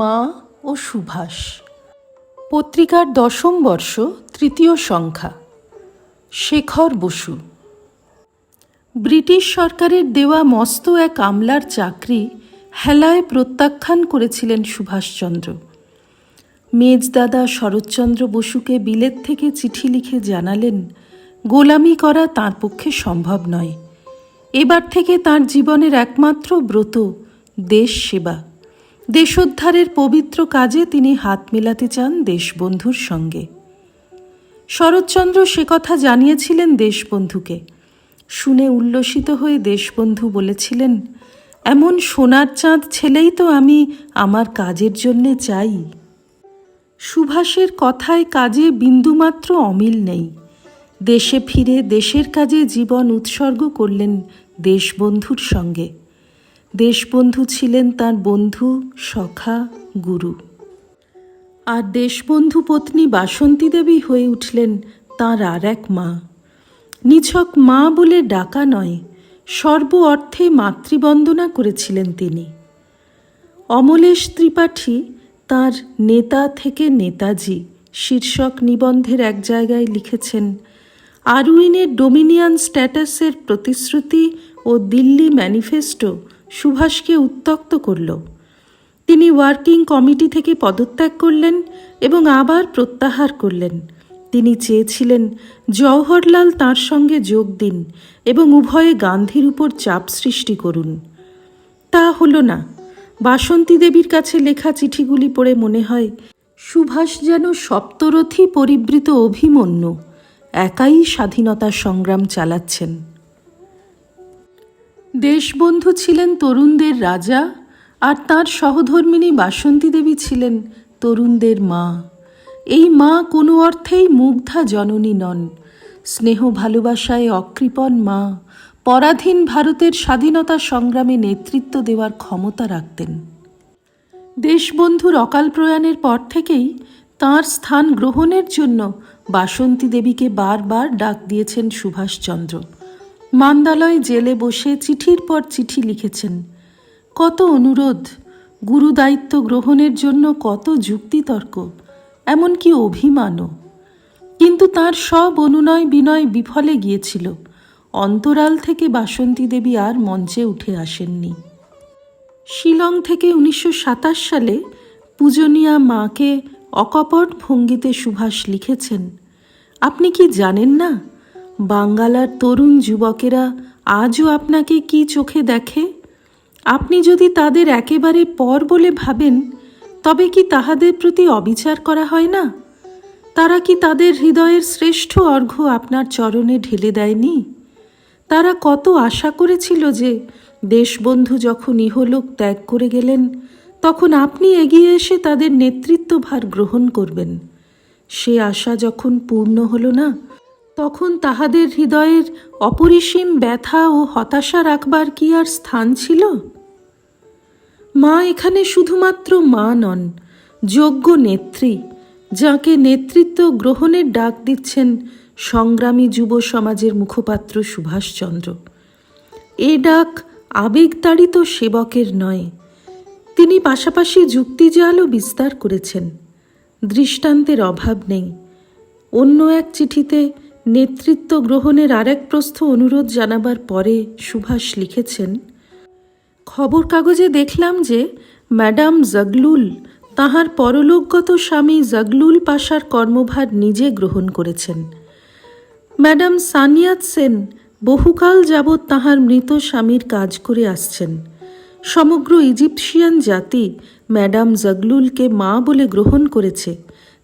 মা ও সুভাষ। পত্রিকার দশম বর্ষ, তৃতীয় সংখ্যা। শেখর বসু। ব্রিটিশ সরকারের দেওয়া মস্ত এক আমলার চাকরি হেলায় প্রত্যাখ্যান করেছিলেন সুভাষচন্দ্র। মেজদাদা শরৎচন্দ্র বসুকে বিলেত থেকে চিঠি লিখে জানালেন, গোলামি করা তার পক্ষে সম্ভব নয়। এবার থেকে তার জীবনের একমাত্র ব্রত দেশ সেবা। দেশোদ্ধারের পবিত্র কাজে তিনি হাত মেলাতে চান দেশবন্ধুর সঙ্গে। শরৎচন্দ্র সে কথা জানিয়েছিলেন দেশবন্ধুকে। শুনে উল্লসিত হয়ে দেশবন্ধু বলেছিলেন, এমন সোনার চাঁদ ছেলেই তো আমি আমার কাজের জন্যে চাই। সুভাষের কথায় কাজে বিন্দুমাত্র অমিল নেই। দেশে ফিরে দেশের কাজে জীবন উৎসর্গ করলেন দেশবন্ধুর সঙ্গে। দেশবন্ধু ছিলেন তার বন্ধু, সখা, গুরু। আর দেশবন্ধু পত্নী বাসন্তী দেবী হয়ে উঠলেন তাঁর আর এক মা। নিছক মা বলে ডাকা নয়, সর্ব অর্থে মাতৃবন্দনা করেছিলেন তিনি। অমলেশ ত্রিপাঠী তার নেতা থেকে নেতাজি শীর্ষক নিবন্ধের এক জায়গায় লিখেছেন, আরউইনের ডোমিনিয়ান স্ট্যাটাসের প্রতিশ্রুতি ও দিল্লি ম্যানিফেস্টো সুভাষকে উত্তক্ত করল। তিনি ওয়ার্কিং কমিটি থেকে পদত্যাগ করলেন এবং আবার প্রত্যাহার করলেন। তিনি চেয়েছিলেন জওহরলাল তার সঙ্গে যোগ দিন এবং উভয়ে গান্ধীর উপর চাপ সৃষ্টি করুন। তা হলো না। বাসন্তী দেবীর কাছে লেখা চিঠিগুলি পড়ে মনে হয়, সুভাষ যেন সপ্তরথী পরিবৃত অভিমন্যু, একাই স্বাধীনতা সংগ্রাম চালাচ্ছেন। দেশবন্ধু ছিলেন তরুণদের রাজা আর তার সহধর্মিণী বাসন্তী দেবী ছিলেন তরুণদের মা। এই মা কোনো অর্থেই মুগ্ধা জননী নন। স্নেহ ভালোবাসায় অকৃপণ মা। পরাধীন ভারতের স্বাধীনতা সংগ্রামে নেতৃত্ব দেওয়ার ক্ষমতা রাখতেন। দেশবন্ধুর অকাল প্রয়াণের পর থেকেই তাঁর স্থান গ্রহণের জন্য বাসন্তী দেবীকে বারবার ডাক দিয়েছেন সুভাষচন্দ্র। মান্দালয় জেলে বসে চিঠির পর চিঠি লিখেছেন। কত অনুরোধ, গুরু দায়িত্ব গ্রহণের জন্য কত যুক্তিতর্ক, এমনকি অভিমানও। কিন্তু তার সব অনুনয় বিনয় বিফলে গিয়েছিল। অন্তরাল থেকে বাসন্তী দেবী আর মঞ্চে উঠে আসেননি। শিলং থেকে উনিশশো সাতাশ সালে পূজনীয়া মাকে অকপট ভঙ্গিতে সুভাষ লিখেছেন। আপনি কি জানেন না? বাঙ্গালার তরুণ যুবকেরা আজও আপনাকে কি চোখে দেখে? আপনি যদি তাদের একেবারে পর বলে ভাবেন, তবে কি তাহাদের প্রতি অবিচার করা হয় না? তারা কি তাদের হৃদয়ের শ্রেষ্ঠ অর্ঘ্য আপনার চরণে ঢেলে দেয়নি? তারা কত আশা করেছিল যে দেশবন্ধু যখন ইহলোক ত্যাগ করে গেলেন, তখন আপনি এগিয়ে এসে তাদের নেতৃত্বভার গ্রহণ করবেন। সে আশা যখন পূর্ণ হলো না তখন তাহাদের হৃদয়ের অপরিসীম ব্যথা ও হতাশা রাখবার কি আর স্থান ছিল? মা এখানে শুধুমাত্র মা নন, যোগ্য নেত্রী, যাকে নেতৃত্ব গ্রহণের ডাক দিচ্ছেন সংগ্রামী যুব সমাজের মুখপাত্র সুভাষচন্দ্র। এ ডাক আবেগতাড়িত সেবকের নয়, তিনি পাশাপাশি যুক্তিজালও বিস্তার করেছেন। দৃষ্টান্তের অভাব নেই। অন্য এক চিঠিতে নেতৃত্ব গ্রহণের আরেক প্রস্থ অনুরোধ জানাবার পরে সুভাষ লিখেছেন খবর কাগজে দেখলাম যে ম্যাডাম জগলুল তাহার পরলোকগত স্বামী জগলুল পাশার কর্মভার নিজে গ্রহণ করেছেন। ম্যাডাম সানিয়াত সেন বহুকাল যাবৎ তাহার মৃত স্বামীর কাজ করে আসছেন। সমগ্র ইজিপশিয়ান জাতি ম্যাডাম জগলুলকে মা বলে গ্রহণ করেছে।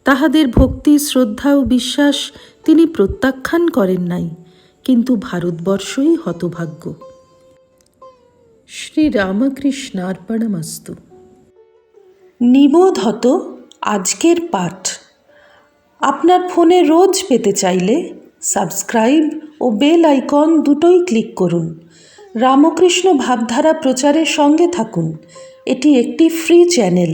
তাহাদের ভক্তি, শ্রদ্ধা ও বিশ্বাস তিনি প্রত্যাখ্যান করেন নাই, কিন্তু ভারতবর্ষই হতভাগ্য। শ্রী রামকৃষ্ণার্পণমস্তু নিবোধ হত আজকের পাঠ। আপনার ফোনে রোজ পেতে চাইলে সাবস্ক্রাইব ও বেল আইকন দুটোই ক্লিক করুন। রামকৃষ্ণ ভাবধারা প্রচারের সঙ্গে থাকুন। এটি একটি ফ্রি চ্যানেল।